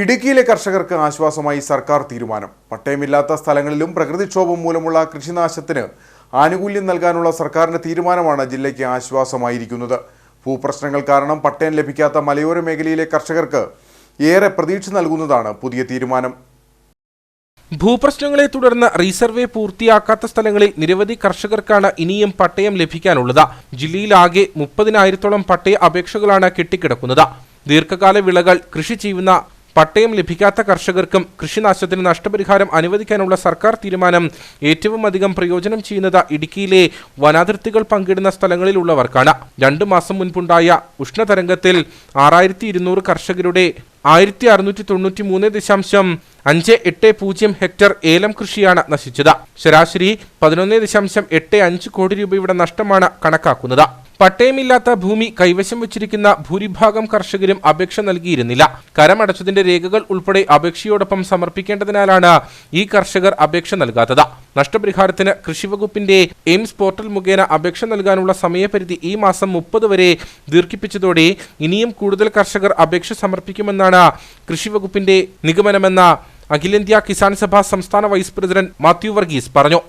ഇടുക്കിയിലെ കർഷകർക്ക് ആശ്വാസമായി സർക്കാർ തീരുമാനം. പട്ടയമില്ലാത്ത സ്ഥലങ്ങളിലും പ്രകൃതിക്ഷോഭം മൂലമുള്ള കൃഷിനാശത്തിന് ആനുകൂല്യം നൽകാനുള്ള സർക്കാരിന്റെ തീരുമാനമാണ് ജില്ലയ്ക്ക് ആശ്വാസമായിരിക്കുന്നത്. ഭൂപ്രശ്നങ്ങൾ കാരണം പട്ടയം ലഭിക്കാത്ത മലയോര മേഖലയിലെ കർഷകർക്ക് ഏറെ പ്രതീക്ഷ നൽകുന്നതാണ് പുതിയ തീരുമാനം. ഭൂപ്രശ്നങ്ങളെ തുടർന്ന് റീസർവേ പൂർത്തിയാക്കാത്ത സ്ഥലങ്ങളിൽ നിരവധി കർഷകർക്കാണ് ഇനിയും പട്ടയം ലഭിക്കാനുള്ളത്. ജില്ലയിലാകെ മുപ്പതിനായിരത്തോളം പട്ടയ അപേക്ഷകളാണ് കെട്ടിക്കിടക്കുന്നത്. ദീർഘകാല വിളകൾ കൃഷി ചെയ്യുന്ന പട്ടയം ലഭിക്കാത്ത കർഷകർക്കും കൃഷിനാശത്തിന് നഷ്ടപരിഹാരം അനുവദിക്കാനുള്ള സർക്കാർ തീരുമാനം ഏറ്റവും അധികം പ്രയോജനം ചെയ്യുന്നത് ഇടുക്കിയിലെ വനാതിർത്തികൾ പങ്കിടുന്ന സ്ഥലങ്ങളിലുള്ളവർക്കാണ്. രണ്ടു മാസം മുൻപുണ്ടായ ഉഷ്ണതരംഗത്തിൽ ആറായിരത്തി ഇരുന്നൂറ് കർഷകരുടെ ആയിരത്തി അറുന്നൂറ്റി തൊണ്ണൂറ്റി മൂന്ന് ദശാംശം അഞ്ച് എട്ട് പൂജ്യം ഹെക്ടർ ഏലം കൃഷിയാണ് നശിച്ചത്. ശരാശരി പതിനൊന്ന് ദശാംശം എട്ട് അഞ്ച് കോടി രൂപയുടെ നഷ്ടമാണ് കണക്കാക്കുന്നത്. പട്ടയമില്ലാത്ത ഭൂമി കൈവശം വച്ചിരിക്കുന്ന ഭൂരിഭാഗം കർഷകരും അപേക്ഷ നൽകിയിരുന്നില്ല. കരമടച്ചതിന്റെ രേഖകൾ ഉൾപ്പെടെ അപേക്ഷയോടൊപ്പം സമർപ്പിക്കേണ്ടതിനാലാണ് ഈ കർഷകർ അപേക്ഷ നൽകാത്തത്. നഷ്ടപരിഹാരത്തിന് കൃഷിവകുപ്പിന്റെ എയിംസ് പോർട്ടൽ മുഖേന അപേക്ഷ നൽകാനുള്ള സമയപരിധി ഈ മാസം മുപ്പത് വരെ ദീർഘിപ്പിച്ചതോടെ ഇനിയും കൂടുതൽ കർഷകർ അപേക്ഷ സമർപ്പിക്കുമെന്നാണ് കൃഷിവകുപ്പിന്റെ നിഗമനമെന്ന അഖിലേന്ത്യാ കിസാൻ സഭ സംസ്ഥാന വൈസ് പ്രസിഡന്റ് മാത്യു വർഗീസ് പറഞ്ഞു.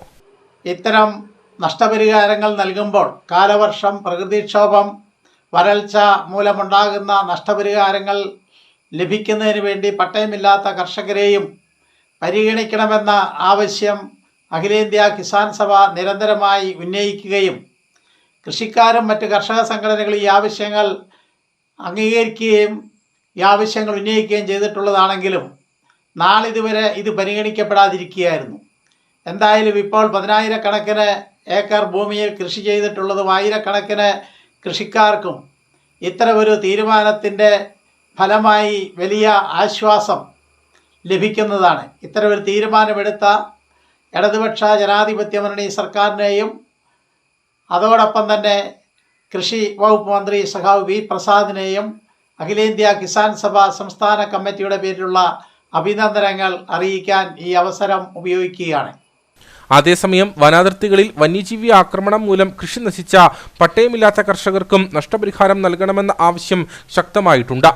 ഇത്തരം നഷ്ടപരിഹാരങ്ങൾ നൽകുമ്പോൾ കാലവർഷം പ്രകൃതിക്ഷോഭം വരൾച്ച മൂലമുണ്ടാകുന്ന നഷ്ടപരിഹാരങ്ങൾ ലഭിക്കുന്നതിന് വേണ്ടി പട്ടയമില്ലാത്ത കർഷകരെയും പരിഗണിക്കണമെന്ന ആവശ്യം അഖിലേന്ത്യാ കിസാൻ സഭ നിരന്തരമായി ഉന്നയിക്കുകയും കൃഷിക്കാരും മറ്റ് കർഷക സംഘടനകൾ ഈ ആവശ്യങ്ങൾ അംഗീകരിക്കുകയും ഈ ആവശ്യങ്ങൾ ഉന്നയിക്കുകയും ചെയ്തിട്ടുള്ളതാണെങ്കിലും നാളിതുവരെ ഇത് പരിഗണിക്കപ്പെടാതിരിക്കുകയായിരുന്നു. എന്തായാലും ഇപ്പോൾ പതിനായിരക്കണക്കിന് ഏക്കർ ഭൂമിയിൽ കൃഷി ചെയ്തിട്ടുള്ളതും ആയിരക്കണക്കിന് കൃഷിക്കാർക്കും ഇത്തരമൊരു തീരുമാനത്തിന്റെ ഫലമായി വലിയ ആശ്വാസം ലഭിക്കുന്നതാണ്. ഇത്തരമൊരു തീരുമാനമെടുത്ത ഇടതുപക്ഷ ജനാധിപത്യ മുന്നണി സർക്കാരിനെയും അതോടൊപ്പം തന്നെ കൃഷി വകുപ്പ് മന്ത്രി സഖാവ് വി പ്രസാദിനെയും അഖിലേന്ത്യാ കിസാൻ സഭ സംസ്ഥാന കമ്മിറ്റിയുടെ പേരിലുള്ള അഭിനന്ദനങ്ങൾ അറിയിക്കാൻ ഈ അവസരം ഉപയോഗിക്കുകയാണ്. അതേസമയം വനാതിർത്തികളിൽ വന്യജീവി ആക്രമണം മൂലം കൃഷി നശിച്ച പട്ടയമില്ലാത്ത കർഷകർക്കും നഷ്ടപരിഹാരം നൽകണമെന്ന ആവശ്യം ശക്തമായിട്ടുണ്ട്